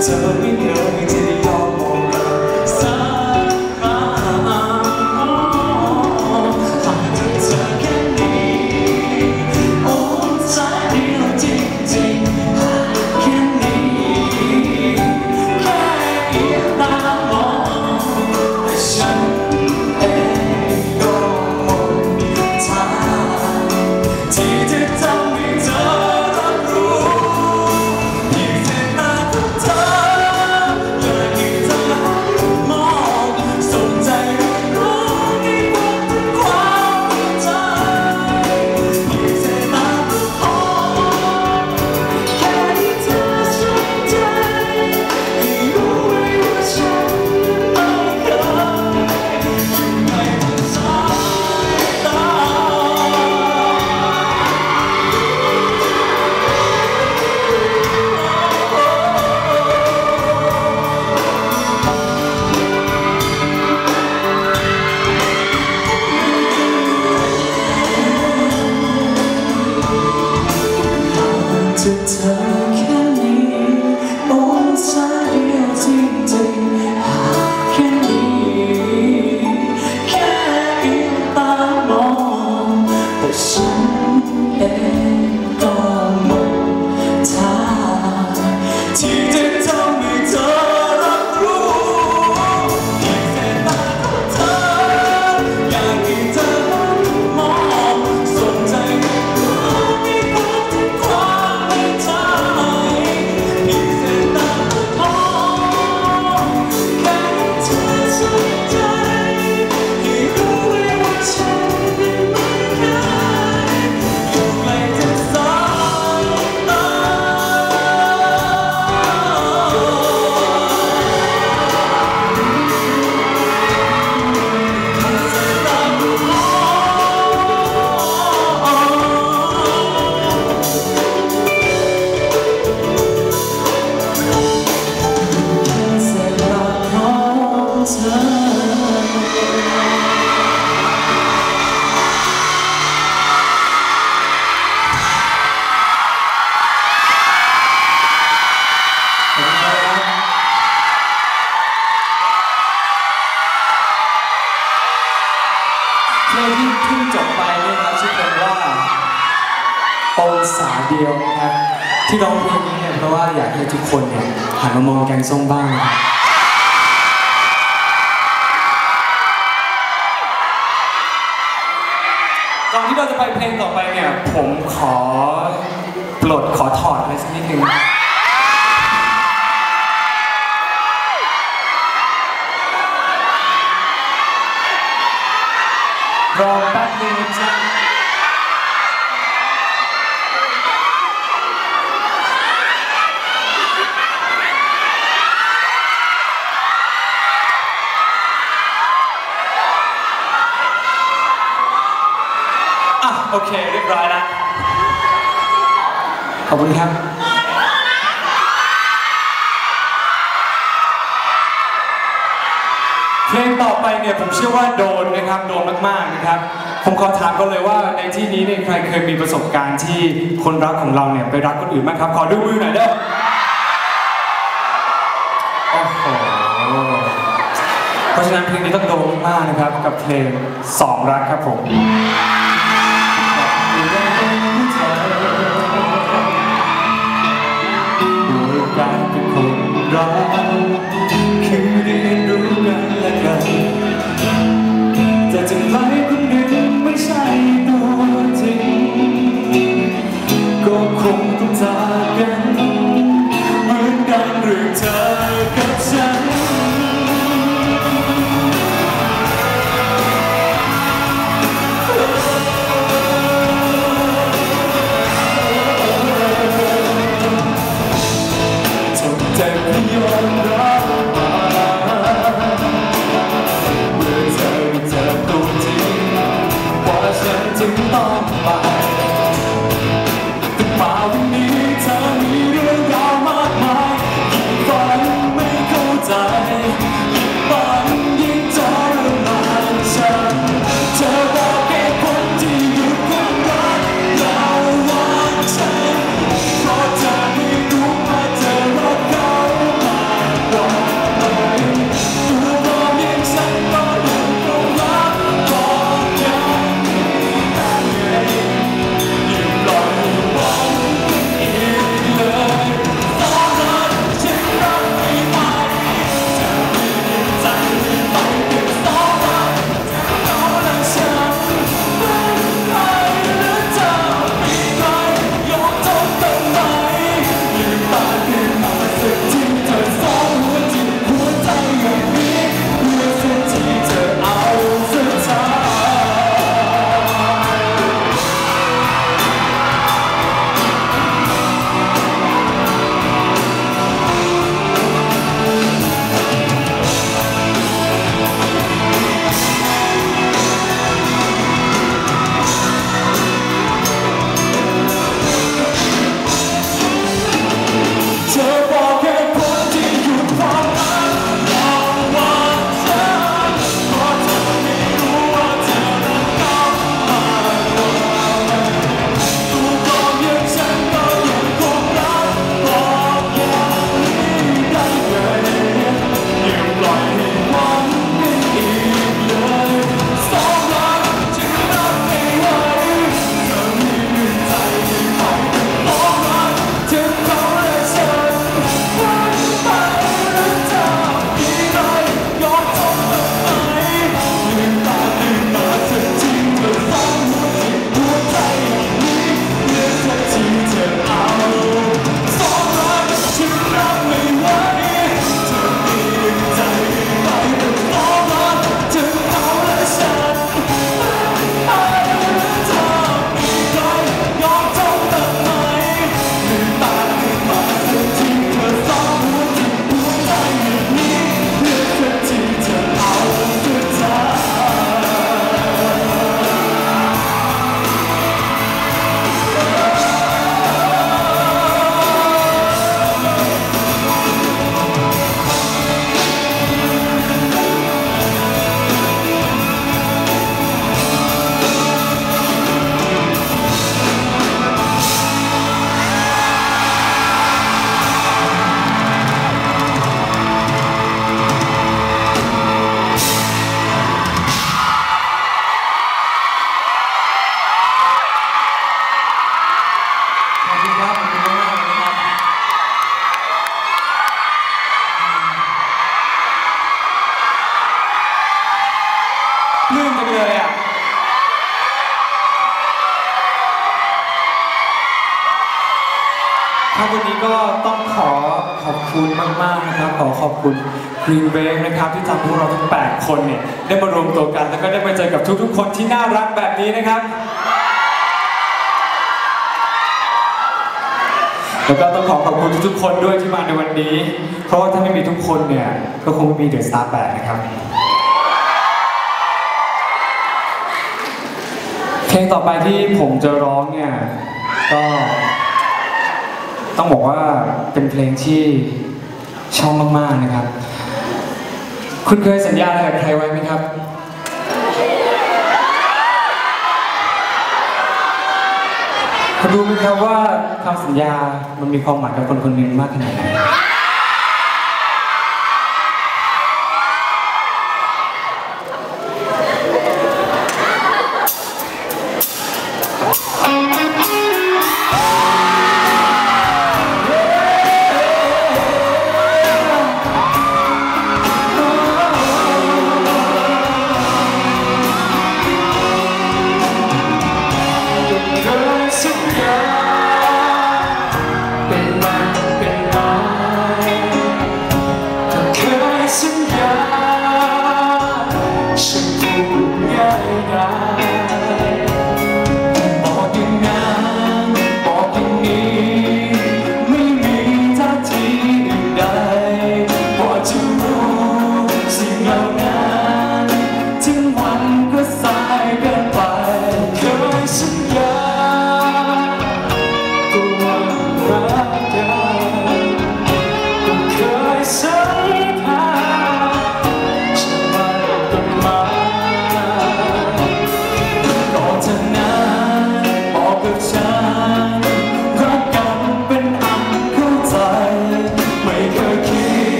วันเธอ ที่เพิ่งจบไปเนี่ยนะครับชื่อเพลงว่าองศาเดียวนะครับที่ร้องเพลงนี้เนี่ยเพราะว่าอยากให้ทุกคนเนี่ยหันมามองแกงส้มบ้างนะครับ ไปเพลงต่อไปเนี่ย ผมขอปลดขอถอดไปสักนิดนึงรอแป๊บนึงจ้ะ โอเค เรียบร้อยแล้ว ขอบคุณครับ เพลงต่อไปเนี่ยผมเชื่อว่าโดนนะครับ โดนมากๆนะครับ ผมขอถามกันเลยว่าในที่นี้เนี่ยใครเคยมีประสบการณ์ที่คนรักของเราเนี่ยไปรักคนอื่นบ้างครับ ขอดูมือหน่อยเด้อโอ้โหเพราะฉะนั้นเพลงนี้ต้องโดนมากนะครับกับเพลงสองรักครับผม Tình. คุณมากๆนะครับขอขอบคุณ Green Wave นะครับที่ทำให้พวกเราทั้ง 8 คนเนี่ยได้มารวมตัวกัน แล้วก็ได้มาเจอกับทุกๆ คนที่น่ารักแบบนี้นะครับแล้วก็ต้องขอขอบคุณทุกๆ คนด้วยที่มาในวันนี้ เพราะว่าถ้าไม่มีทุกคนเนี่ยก็คงไม่มีเดอะสตาร์แปดนะครับเพลงต่อไปที่ผมจะร้องเนี่ยก็ ต้องบอกว่าเป็นเพลงที่ชอบมากๆนะครับ คุณเคยสัญญาอะไรกับใครไว้ไหมครับ คุณรู้ไหมครับว่าคำสัญญามันมีความหมายกับคนคนหนึ่งมากขนาดไหน